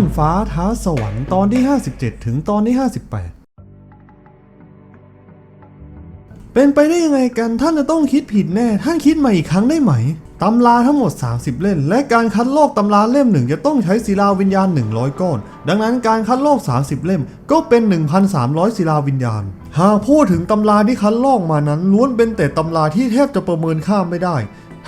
นฟ้าท้าสวรรค์ตอนที่ 57 ถึงตอนที่ 58 เป็นไปได้ยังไงกันท่านจะต้องคิดผิดแน่ ท่านคิดใหม่อีกครั้งได้ไหม ตำราทั้งหมด 30 เล่มและการคัดลอกตำราเล่มหนึ่งจะต้องใช้ศิลาวิญญาณ 100 ก้อน ดังนั้นการคัดลอก 30 เล่มก็เป็น 1,300 ศิลาวิญญาณ หากพูดถึงตำราที่คัดลอกมานั้นล้วนเป็นแต่ตำราที่แทบจะประเมินค่าไม่ได้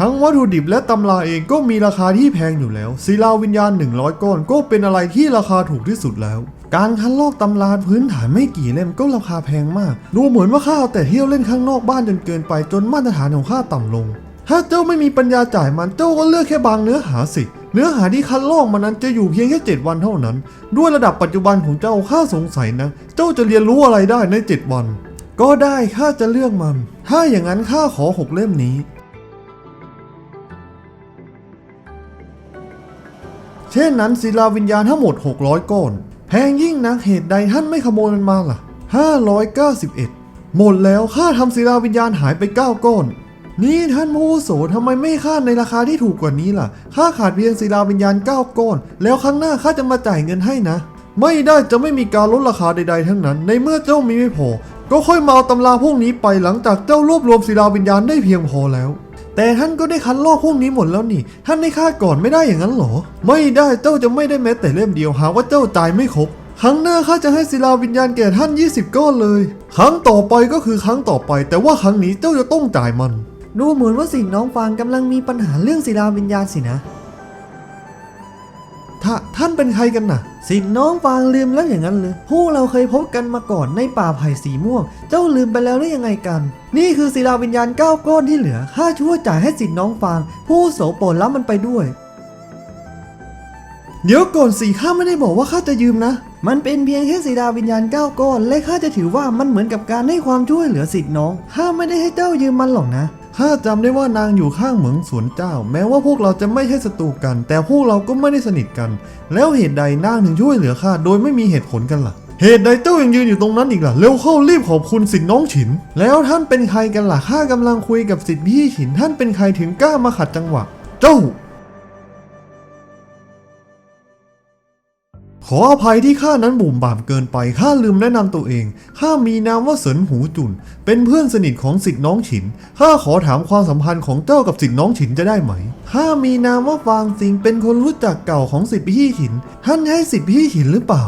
ทั้งวัตถุดิบและตำราเองก็มีราคาที่แพงอยู่แล้วศิลาวิญญาณ 100 ก้อนก็เป็นอะไรที่ราคาถูกที่สุดแล้ว การคัดลอกตำราพื้นฐานไม่กี่เล่มก็ราคาแพงมาก ดูเหมือนว่าข้าเอาแต่เที่ยวเล่นข้างนอกบ้านจนเกินไปจนมาตรฐานของข้าต่ำลง ถ้าเจ้าไม่มีปัญญาจ่ายมันเจ้าก็เลือกแค่บางเนื้อหาสิเนื้อหาที่คัดลอกมานั้นจะอยู่เพียงแค่7วันเท่านั้น ด้วยระดับปัจจุบันของเจ้าข้าสงสัยนะ เจ้าจะเรียนรู้อะไรได้ใน 7 วัน ก็ได้ข้าจะเลือกมัน ถ้าอย่างนั้นข้าขอหกเล่มนี้ เช่นนั้นศิลาวิญญาณทั้งหมด 600 ก้อน แพงยิ่งนักเหตุใดท่านไม่ขโมยมันมาล่ะ 591 หมดแล้วค่าทำศิลาวิญญาณหายไป 9 ก้อน นี่ท่านผู้โสทำไมไม่ค่าในราคาที่ถูกกว่านี้ล่ะค่าขาดเพียงศิลาวิญญาณ 9 ก้อน แล้วครั้งหน้าข้าจะมาจ่ายเงินให้นะ ไม่ได้จะไม่มีการลดราคาใด ๆ ทั้งนั้น ในเมื่อเจ้ามีไม่พอ ก็ค่อยมาเอาตำราพวกนี้ไปหลังจากเจ้ารวบรวมศิลาวิญญาณได้เพียงพอแล้ว แต่ท่านก็ได้คัดลอกพวกนี้หมดแล้วนี่ ท่านได้ฆ่าก่อนไม่ได้อย่างนั้นเหรอ ไม่ได้เจ้าจะไม่ได้แม้แต่เล่มเดียวหากว่าเจ้าตายไม่ครบครั้งหน้าข้าจะให้ศิลาวิญญาณแก่ท่าน 20 ก้อนเลย ครั้งต่อไปก็คือครั้งต่อไป แต่ว่าครั้งนี้เจ้าจะต้องจ่ายมัน ดูเหมือนว่าสิ่งน้องฟางกำลังมีปัญหาเรื่องศิลาวิญญาณสินะ ถ้าท่านเป็นใครกันน่ะ สิทธิ์น้องฟางลืมแล้วอย่างนั้นเลยพวกเราเคยพบกันมาก่อนในป่าไผ่สีม่วง เจ้าลืมไปแล้วหรือยังไงกัน นี่คือศิลาวิญญาณเก้าก้อนที่เหลือข้าช่วยจ่ายให้สิทธิ์น้องฟาง ผู้โสโปรดรับมันไปด้วย เดี๋ยวก่อนสิข้าไม่ได้บอกว่าข้าจะยืมนะ มันเป็นเพียงแค่ศิลาวิญญาณเก้าก้อนและข้าจะถือว่ามันเหมือนกับการให้ความช่วยเหลือสิทธิ์น้องข้าไม่ได้ให้เจ้ายืมมันหรอกนะ ข้าจำได้ว่านางอยู่ข้างเหมืองสวนเจ้า แม้ว่าพวกเราจะไม่ใช่ศัตรูกัน แต่พวกเราก็ไม่ได้สนิทกัน แล้วเหตุใดนางถึงช่วยเหลือข้าโดยไม่มีเหตุผลกันล่ะ เหตุใดเจ้ายังยืนอยู่ตรงนั้นอีกล่ะ เร็วเข้ารีบขอบคุณสิทธิน้องฉิน แล้วท่านเป็นใครกันล่ะข้ากำลังคุยกับสิทธิพี่ฉิน ท่านเป็นใครถึงกล้ามาขัดจังหวะ เจ้า ขออภัยที่ข้านั้นบุ่มบ่ามเกินไปข้าลืมแนะนำตัวเองข้ามีนามว่าเสินหูจุน เป็นเพื่อนสนิทของสิทธิน้องฉินข้าขอถามความสัมพันธ์ของเจ้ากับสิทธิน้องฉินจะได้ไหมข้ามีนามว่าฟางซิงเป็นคนรู้จักเก่าของสิทธิพี่ฉิน ท่านให้สิทธิพี่ฉินหรือเปล่า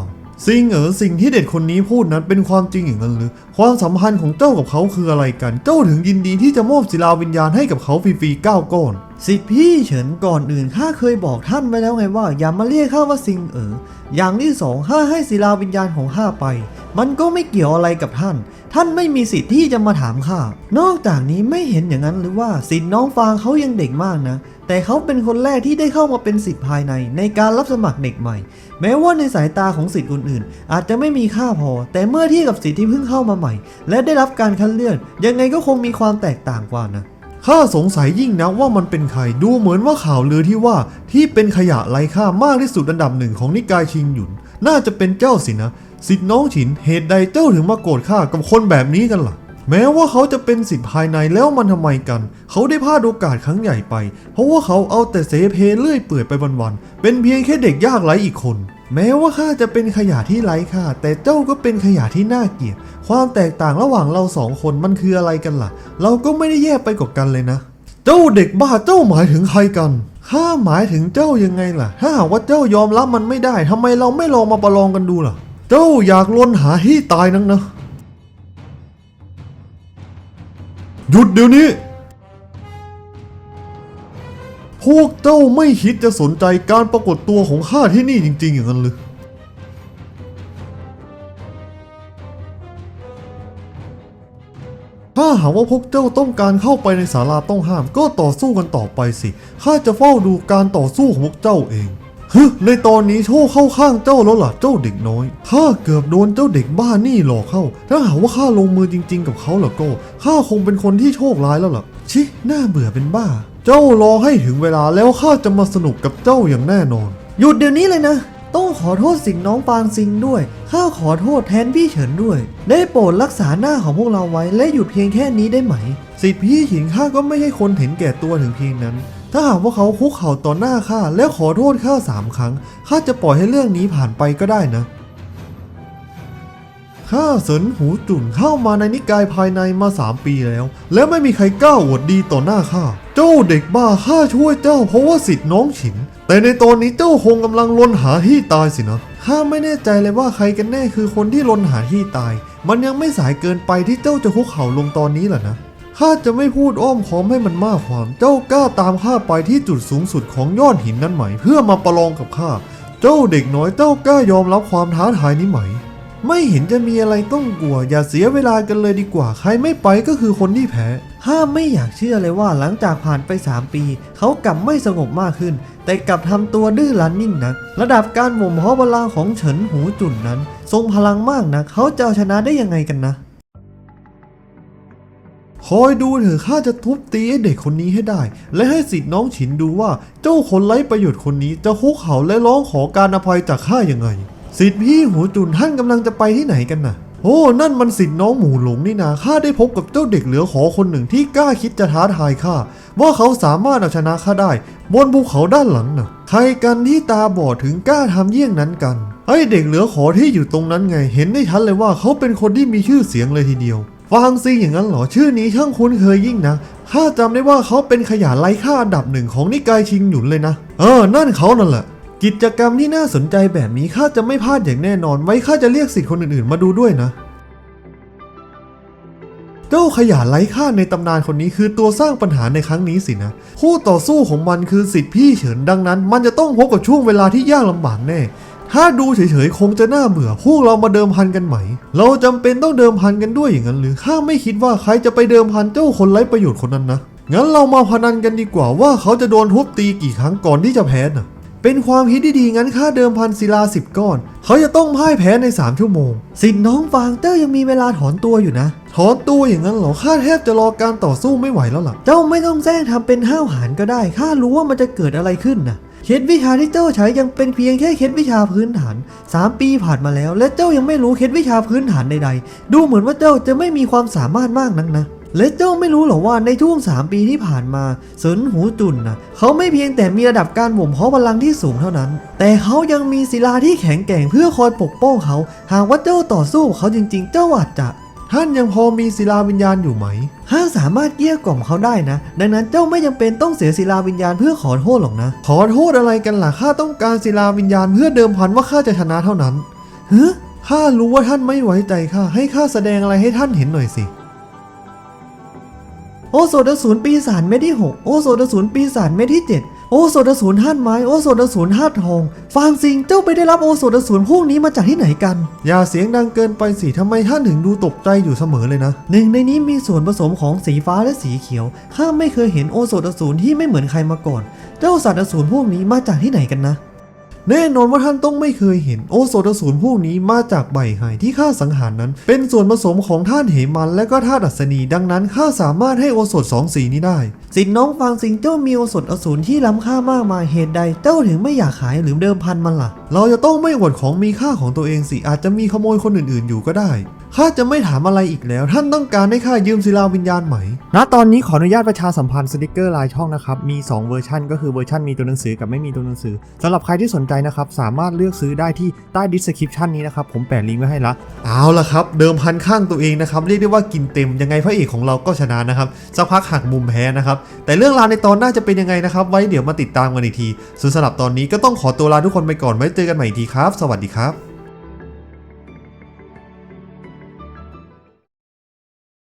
ซิงเอ๋อสิ่งที่เด็กคนนี้พูดนั้นเป็นความจริงอย่างนั้นหรือความสัมพันธ์ของเจ้ากับเขาคืออะไรกัน เจ้าถึงยินดีที่จะมอบศิลาวิญญาณให้กับเขาฟรีๆเก้าก้อน สิทธิพี่เฉินก่อนอื่นข้าเคยบอกท่านไว้แล้วไงว่า อย่ามาเรียกข้าว่าซิงเอ๋ออย่างที่สองข้าให้ศิลาวิญญาณของข้าไป มันก็ไม่เกี่ยวอะไรกับท่าน ท่านไม่มีสิทธิ์ที่จะมาถามข้านอกจากนี้ไม่เห็นอย่างนั้นหรือว่าสิทธิน้องฟางเขายังเด็กมากนะ แต่เขาเป็นคนแรกที่ได้เข้ามาเป็นสิทธิ์ภายใน ในการรับสมัครเด็กใหม่ แม้ว่าในสายตาของสิทธิ์คนอื่น อาจจะไม่มีค่าพอ แต่เมื่อเทียบกับสิทธิ์ที่เพิ่งเข้ามาใหม่ และได้รับการคัดเลือกยังไงก็คงมีความแตกต่างกว่านะ ข้าสงสัยยิ่งนักว่ามันเป็นใครดูเหมือนว่าข่าวลือที่ว่าที่เป็นขยะไร้ค่ามากที่สุดอันดับหนึ่งของนิกายชิงหยุน น่าจะเป็นเจ้าสินะสิทธิน้องฉินเหตุใดเจ้าถึงมาโกรธข้ากับคนแบบนี้กันล่ะ แม้ว่าเขาจะเป็นสิทธิภายในแล้วมันทำไมกัน เขาได้พลาดโอกาสครั้งใหญ่ไป เพราะว่าเขาเอาแต่เสเพเลื่อยเปื่อยไปวันๆเป็นเพียงแค่เด็กยากไร้อีกคน แม้ว่าข้าจะเป็นขยะที่ไร้ค่าแต่เจ้าก็เป็นขยะที่น่าเกลียด ความแตกต่างระหว่างเราสองคนมันคืออะไรกันล่ะ เราก็ไม่ได้แยกไปกว่ากันเลยนะ เจ้าเด็กบ้าเจ้าหมายถึงใครกันข้าหมายถึงเจ้ายังไงล่ะ ถ้าหากว่าเจ้ายอมรับมันไม่ได้ทำไมเราไม่ลองมาประลองกันดูล่ะ เจ้าอยากลนหาที่ตายนักนะหยุดเดี๋ยวนี้ พวกเจ้าไม่คิดจะสนใจการปรากฏตัวของข้าที่นี่จริงๆอย่างนั้นหรือาหากว่าพวกเจ้าต้องการเข้าไปในศาลาต้องห้ามก็ต่อสู้กันต่อไปสิ ข้าจะเฝ้าดูการต่อสู้ของพวกเจ้าเองฮึในตอนนี้โชคเข้าข้างเจ้าแล้วล่ะเจ้าเด็กน้อยข้าเกือบโดนเจ้าเด็กบ้านี่หลอกเข้า ถ้าหากว่าข้าลงมือจริง ๆ กับเขาแล้วก็ข้าคงเป็นคนที่โชคร้ายแล้วล่ะ ชิน่าเบื่อเป็นบ้า เจ้ารอให้ถึงเวลาแล้วข้าจะมาสนุกกับเจ้าอย่างแน่นอน หยุดเดี๋ยวนี้เลยนะ ต้องขอโทษสิงน้องปางซิงด้วย ข้าขอโทษแทนพี่เฉินด้วย ได้โปรดรักษาหน้าของพวกเราไว้และหยุดเพียงแค่นี้ได้ไหม สิทธิพี่หญิงข้าก็ไม่ใช่คนเห็นแก่ตัวถึงเพียงนั้น ถ้าหากว่าเขาคุกเข่าต่อหน้าข้าแล้วขอโทษข้าสามครั้ง ข้าจะปล่อยให้เรื่องนี้ผ่านไปก็ได้นะ ข้าเสินหูจุ่นเข้ามาในนิกายภายในมาสามปีแล้ว แล้วไม่มีใครกล้าอวดดีต่อหน้าข้า เจ้าเด็กบ้าข้าช่วยเจ้าเพราะว่าสิทธิ์น้องฉิน แต่ในตอนนี้เจ้าคงกำลังลนหาที่ตายสินะข้าไม่แน่ใจเลยว่าใครกันแน่คือคนที่ลนหาที่ตาย มันยังไม่สายเกินไปที่เจ้าจะคุกเข่าลงตอนนี้แหละนะข้าจะไม่พูดอ้อมค้อมให้มันมากความ เจ้ากล้าตามข้าไปที่จุดสูงสุดของยอดหินนั้นไหม เพื่อมาประลองกับข้า เจ้าเด็กน้อยเจ้ากล้ายอมรับความท้าทายนี้ไหม ไม่เห็นจะมีอะไรต้องกลัว อย่าเสียเวลากันเลยดีกว่า ใครไม่ไปก็คือคนที่แพ้ห้ามไม่อยากเชื่อเลยว่าหลังจากผ่านไป 3 ปี เขากลับไม่สงบมากขึ้น แต่กลับทำตัวดื้อรั้นยิ่งนัก ระดับการหม่มเพาะพลังของเฉินหูจุ่นนั้น ทรงพลังมากนะเขาจะเอาชนะได้ยังไงกันนะคอยดูเถอะข้าจะทุบตีไอ้เด็กคนนี้ให้ได้ และให้สิทธิ์น้องฉินดูว่าเจ้าคนไร้ประโยชน์คนนี้จะคุกเข่าและร้องขอการอภัยจากข้ายังไง สิทธิ์พี่หูจุนท่านกำลังจะไปที่ไหนกันน่ะ โอ้ นั่นมันสิทธิ์น้องหมูหลงนี่นาข้าได้พบกับเจ้าเด็กเหลือขอคนหนึ่งที่กล้าคิดจะท้าทายข้าว่าเขาสามารถเอาชนะข้าได้ บนภูเขาด้านหลังน่ะ ใครกันที่ตาบอดถึงกล้าทำเยี่ยงนั้นกันไอเด็กเหลือขอที่อยู่ตรงนั้นไง เห็นได้ชัดเลยว่าเขาเป็นคนที่มีชื่อเสียงเลยทีเดียวฟางซีอย่างนั้นเหรอชื่อนี้ช่างคุ้นเคยยิ่งนะข้าจำได้ว่าเขาเป็นขยะไร้ค่าอันดับหนึ่งของนิกายชิงหยุนเลยนะ เออ นั่นเขานั่นแหละ กิจกรรมที่น่าสนใจแบบนี้ข้าจะไม่พลาดอย่างแน่นอน ไว้ข้าจะเรียกสิทธิ์คนอื่นๆ มาดูด้วยนะ เจ้าขยะไร้ค่าในตำนานคนนี้คือตัวสร้างปัญหาในครั้งนี้สินะคู่ต่อสู้ของมันคือสิทธิ์พี่เฉินดังนั้น มันจะต้องพบกับช่วงเวลาที่ยากลำบากแน่ ถ้าดูเฉยๆคงจะน่าเบื่อพวกเรามาเดิมพันกันไหมเราจำเป็นต้องเดิมพันกันด้วยอย่างนั้นหรือข้าไม่คิดว่าใครจะไปเดิมพันเจ้าคนไร้ประโยชน์คนนั้นนะงั้นเรามาพนันกันดีกว่าว่าเขาจะโดนทุบตีกี่ครั้งก่อนที่จะแพ้น่ะ เป็นความคิดที่ดีงั้นค่าเดิมพันศิลาสิบก้อน เขาจะต้องพ่ายแพ้ใน 3 ชั่วโมง สิทธิ์น้องฟางเจ้ายังมีเวลาถอนตัวอยู่นะ ถอนตัวอย่างนั้นเหรอข้าแทบจะรอการต่อสู้ไม่ไหวแล้วล่ะ เจ้าไม่ต้องแซงทำเป็นห้าวหาญก็ได้ข้ารู้ว่ามันจะเกิดอะไรขึ้นนะเคล็ดวิชาที่เจ้าใช้ยังเป็นเพียงแค่เคล็ดวิชาพื้นฐาน 3 ปีผ่านมาแล้ว และเจ้ายังไม่รู้เคล็ดวิชาพื้นฐานใดๆ ดูเหมือนว่าเจ้าจะไม่มีความสามารถมากนักนะ และเจ้าไม่รู้หรอว่าในช่วง 3 ปีที่ผ่านมาเสินหูจุนนะเขาไม่เพียงแต่มีระดับการบ่มเพาะพลังที่สูงเท่านั้น แต่เขายังมีศิลาที่แข็งแกร่งเพื่อคอยปกป้องเขา หากว่าเจ้าต่อสู้เขาจริง ๆ เจ้าอาจจะ ท่านยังพอมีศิลาวิญญาณอยู่ไหมข้าสามารถเกลี้ยกล่อมเขาได้นะ ดังนั้นเจ้าไม่จำเป็นต้องเสียศิลาวิญญาณเพื่อขอโทษหรอกนะ ขอโทษอะไรกันล่ะข้าต้องการศิลาวิญญาณเพื่อเดิมพันว่าข้าจะชนะเท่านั้นเฮ้ข้ารู้ว่าท่านไม่ไว้ใจข้าให้ข้าแสดงอะไรให้ท่านเห็นหน่อยสิ โอโซดศูนย์ปีศาจเม็ดที่ 6 โอโซดศูนย์ปีศาจเม็ดที่ 7 โอโซดศูนย์ห้าไม้ โอโซดศูนย์ห้าทอง ฟางซิงเจ้าไปได้รับโอโซดศูนย์พวกนี้มาจากที่ไหนกัน อย่าเสียงดังเกินไปสิทำไมท่านถึงดูตกใจอยู่เสมอเลยนะ หนึ่งในนี้มีส่วนผสมของสีฟ้าและสีเขียว ข้าไม่เคยเห็นโอโซดศูนย์ที่ไม่เหมือนใครมาก่อน เจ้าสัตว์อสูรพวกนี้มาจากที่ไหนกันนะ แน่นอนว่าท่านต้องไม่เคยเห็นโอโซตสูรพวกนี้มาจากใบไห่ที่ข้าสังหารนั้น เป็นส่วนผสมของธาตุเหมันและก็ธาตุอัศนี ดังนั้นข้าสามารถให้โอสถสองสีนี้ได้ สิน้องฟังสิงเจ้ามีโอสถอสูรที่ล้ำค่ามากมายเหตุใดเจ้าถึงไม่อยากขายหรือเดิมพันมันล่ะ เราจะต้องไม่อวดของมีค่าของตัวเองสิอาจจะมีขโมยคนอื่นๆอยู่ก็ได้ ข้าจะไม่ถามอะไรอีกแล้ว ท่านต้องการให้ข้ายืมศิลาวิญญาณไหม ณ ตอนนี้ขออนุญาตประชาสัมพันธ์สติกเกอร์ลายช่องนะครับ มี 2 เวอร์ชันก็คือเวอร์ชันมีตัวหนังสือกับไม่มีตัวหนังสือสำหรับใครที่สนใจนะครับ สามารถเลือกซื้อได้ที่ใต้ description นี้นะครับ ผมแปะลิงก์ไว้ให้ละ เอาละครับ เดิมพันข้างตัวเองนะครับ เรียกได้ว่ากินเต็ม ยังไงพระเอกของเราก็ชนะนะครับ สักพักหักมุมแพ้นะครับ แต่เรื่องราวในตอนหน้าจะเป็นยังไงนะครับ ไว้เดี๋ยวมาติดตามกันอีกทีส่วนสำหรับตอนนี้ก็ต้องขอตัวลาทุกคนไปก่อน ไว้เจอกันใหม่อีกทีครับ สวัสดีครับ